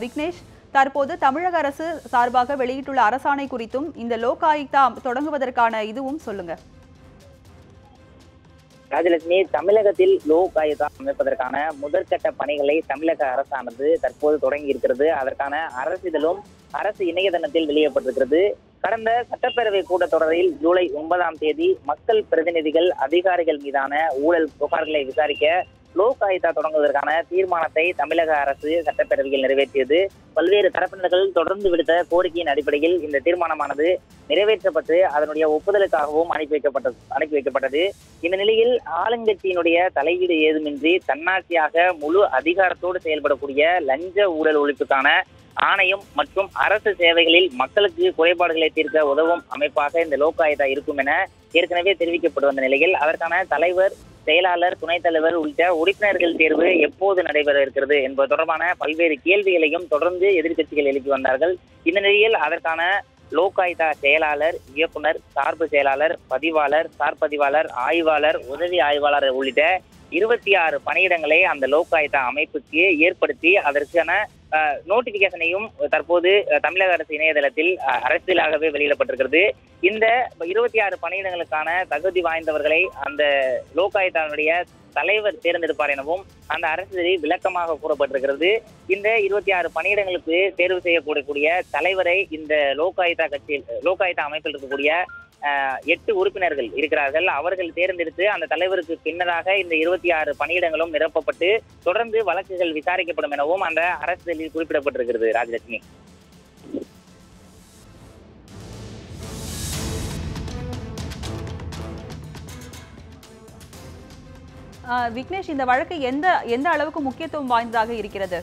விக்னேஷ் தற்போது தமிழக அரசு சார்பாக வெளியிட்டுள்ள அரசாணை குறித்தும் இந்த லோக் ஆயுக்தா தொடங்குவதற்கான இதுவும் சொல்லுங்க. ராஜலட்சுமி தமிழகத்தில் லோக் ஆயுதா அமைப்பதற்கான முதற்கட்ட பணிகளை தமிழக அரசானது தற்போது தொடங்கி இருக்கிறது. அதற்கான அரசிதழும் அரசு இணையதளத்தில் வெளியிடப்பட்டிருக்கிறது. கடந்த சட்டப்பேரவை கூட்டத்தொடரில் ஜூலை ஒன்பதாம் தேதி மக்கள் பிரதிநிதிகள் அதிகாரிகள் மீதான ஊழல் புகார்களை விசாரிக்க லோக் ஆயுதா தொடங்குவதற்கான தீர்மானத்தை தமிழக அரசு சட்டப்பேரவையில் நிறைவேற்றியது. பல்வேறு தரப்பினர்கள் தொடர்ந்து விடுத்த கோரிக்கையின் அடிப்படையில் இந்த தீர்மானமானது நிறைவேற்றப்பட்டு அதனுடைய ஒப்புதலுக்காகவும் அனுப்பி வைக்கப்பட்டது அனுப்பி வைக்கப்பட்டது. இந்த நிலையில் ஆளுங்கட்சியினுடைய தலையீடு ஏதுமின்றி தன்னாட்சியாக முழு அதிகாரத்தோடு செயல்படக்கூடிய லஞ்ச ஊழல் ஒழிப்புக்கான ஆணையம் மற்றும் அரசு சேவைகளில் மக்களுக்கு குறைபாடுகளை தீர்க்க உதவும் அமைப்பாக இந்த லோக் ஆயுதா இருக்கும் என ஏற்கனவே தெரிவிக்கப்பட்டு வந்த நிலையில் அதற்கான தலைவர் செயலாளர் துணைத் தலைவர் உள்ளிட்ட உறுப்பினர்கள் தேர்வு எப்போது நடைபெற இருக்கிறது என்பது தொடர்பான பல்வேறு கேள்விகளையும் தொடர்ந்து எதிர்க்கட்சிகள் எழுப்பி வந்தார்கள். இந்த நிலையில் அதற்கான லோக் ஆயுதா செயலாளர் இயக்குனர் சார்பு செயலாளர் பதிவாளர் சார்பதிவாளர் ஆய்வாளர் உதவி ஆய்வாளர் உள்ளிட்ட இருபத்தி ஆறு பணியிடங்களை அந்த லோக் ஆயுதா அமைப்புக்கு ஏற்படுத்தி அதற்கான நோட்டிபிகேஷனையும் தற்போது தமிழக அரசு இணையதளத்தில் அரசியலாகவே வெளியிடப்பட்டிருக்கிறது. இந்த இருபத்தி ஆறு பணியிடங்களுக்கான தகுதி வாய்ந்தவர்களை அந்த லோகாயுத்தாவுடைய தலைவர் தேர்ந்தெடுப்பார் எனவும் அந்த அரசியலில் விளக்கமாக கூறப்பட்டிருக்கிறது. இந்த இருபத்தி ஆறு பணியிடங்களுக்கு தேர்வு செய்யக்கூடிய தலைவரை இந்த லோகாயுதா கட்சியில் லோகாயுதா அமைப்பில் இருக்கக்கூடிய எட்டு உறுப்பினர்கள் இருக்கிறார்கள். அவர்கள் தேர்ந்தெடுத்து அந்த தலைவருக்கு பின்னதாக இந்த இருபத்தி ஆறு பணியிடங்களும் நிரப்பப்பட்டு தொடர்ந்து வழக்குகள் விசாரிக்கப்படும் எனவும் அந்த அரசியலில் குறிப்பிடப்பட்டிருக்கிறது ராஜலட்சுமி. ஆஹ், விக்னேஷ் இந்த வழக்கு எந்த எந்த அளவுக்கு முக்கியத்துவம் வாய்ந்ததாக இருக்கிறது?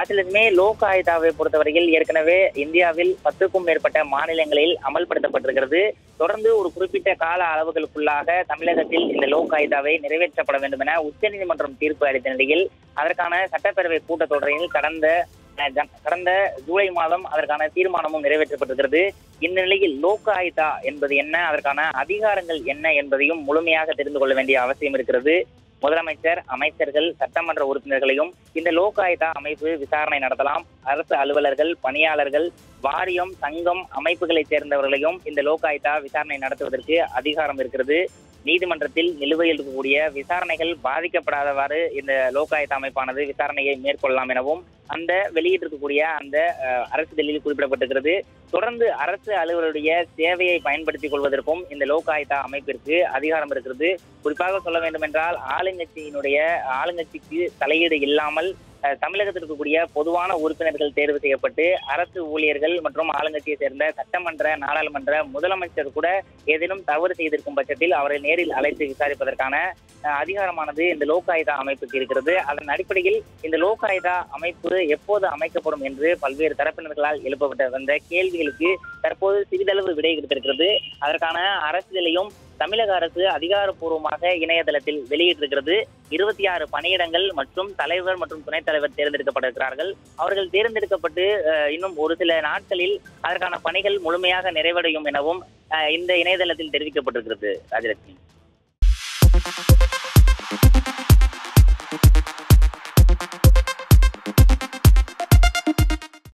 அதிலுமே லோக் ஆயுதாவை பொறுத்தவரையில் ஏற்கனவே இந்தியாவில் பத்துக்கும் மேற்பட்ட மாநிலங்களில் அமல்படுத்தப்பட்டிருக்கிறது. தொடர்ந்து ஒரு குறிப்பிட்ட கால அளவுகளுக்குள்ளாக தமிழகத்தில் இந்த லோக் ஆயுதாவை நிறைவேற்றப்பட வேண்டும் என உச்சநீதிமன்றம் தீர்ப்பு அளித்த நிலையில் அதற்கான சட்டப்பேரவை கூட்டத்தொடரில் கடந்த கடந்த ஜூலை மாதம் அதற்கான தீர்மானமும் நிறைவேற்றப்பட்டிருக்கிறது. இந்த நிலையில் லோக் ஆயுதா என்பது என்ன அதற்கான அதிகாரங்கள் என்ன என்பதையும் முழுமையாக தெரிந்து கொள்ள வேண்டிய அவசியம் இருக்கிறது. முதலமைச்சர் அமைச்சர்கள் சட்டமன்ற உறுப்பினர்களையும் இந்த லோக் ஆயுதா அமைப்பு விசாரணை நடத்தலாம். அரசு அலுவலர்கள் பணியாளர்கள் வாரியம் சங்கம் அமைப்புகளைச் சேர்ந்தவர்களையும் இந்த லோகாயுதா விசாரணை நடத்துவதற்கு அதிகாரம் இருக்கிறது. நீதிமன்றத்தில் நிலுவையில் இருக்கக்கூடிய விசாரணைகள் பாதிக்கப்படாதவாறு இந்த லோக் அமைப்பானது விசாரணையை மேற்கொள்ளலாம் எனவும் அந்த வெளியிட்டிருக்கக்கூடிய அந்த அஹ், அரசிதழில் குறிப்பிடப்பட்டிருக்கிறது. தொடர்ந்து அரசு அலுவலருடைய சேவையை பயன்படுத்திக் கொள்வதற்கும் இந்த லோக் அமைப்பிற்கு அதிகாரம் இருக்கிறது. குறிப்பாக சொல்ல வேண்டும் என்றால் ஆளுங்கட்சியினுடைய ஆளுங்கட்சிக்கு தலையீடு இல்லாமல் தமிழகத்தில் இருக்கக்கூடிய பொதுவான உறுப்பினர்கள் தேர்வு செய்யப்பட்டு அரசு ஊழியர்கள் மற்றும் ஆளுங்கட்சியை சேர்ந்த சட்டமன்ற நாடாளுமன்ற முதலமைச்சர் கூட ஏதேனும் தவறு செய்திருக்கும் பட்சத்தில் அவரை நேரில் அழைத்து விசாரிப்பதற்கான அதிகாரமானது இந்த லோக் ஆயுதா அமைப்புக்கு இருக்கிறது. அதன் அடிப்படையில் இந்த லோக் ஆயுதா அமைப்பு எப்போது அமைக்கப்படும் என்று பல்வேறு தரப்பினர்களால் எழுப்பப்பட்ட வந்த கேள்விகளுக்கு தற்போது சிறிதளவு விடை கிடைத்திருக்கிறது. அதற்கான அரசியலையும் தமிழக அரசு அதிகாரப்பூர்வமாக இணையதளத்தில் வெளியிட்டிருக்கிறது. இருபத்தி ஆறு பணியிடங்கள் மற்றும் தலைவர் மற்றும் துணைத் தலைவர் தேர்ந்தெடுக்கப்பட அவர்கள் தேர்ந்தெடுக்கப்பட்டு இன்னும் ஒரு சில நாட்களில் அதற்கான பணிகள் முழுமையாக நிறைவடையும் எனவும் இந்த இணையதளத்தில் தெரிவிக்கப்பட்டிருக்கிறது ராஜலட்சுமி.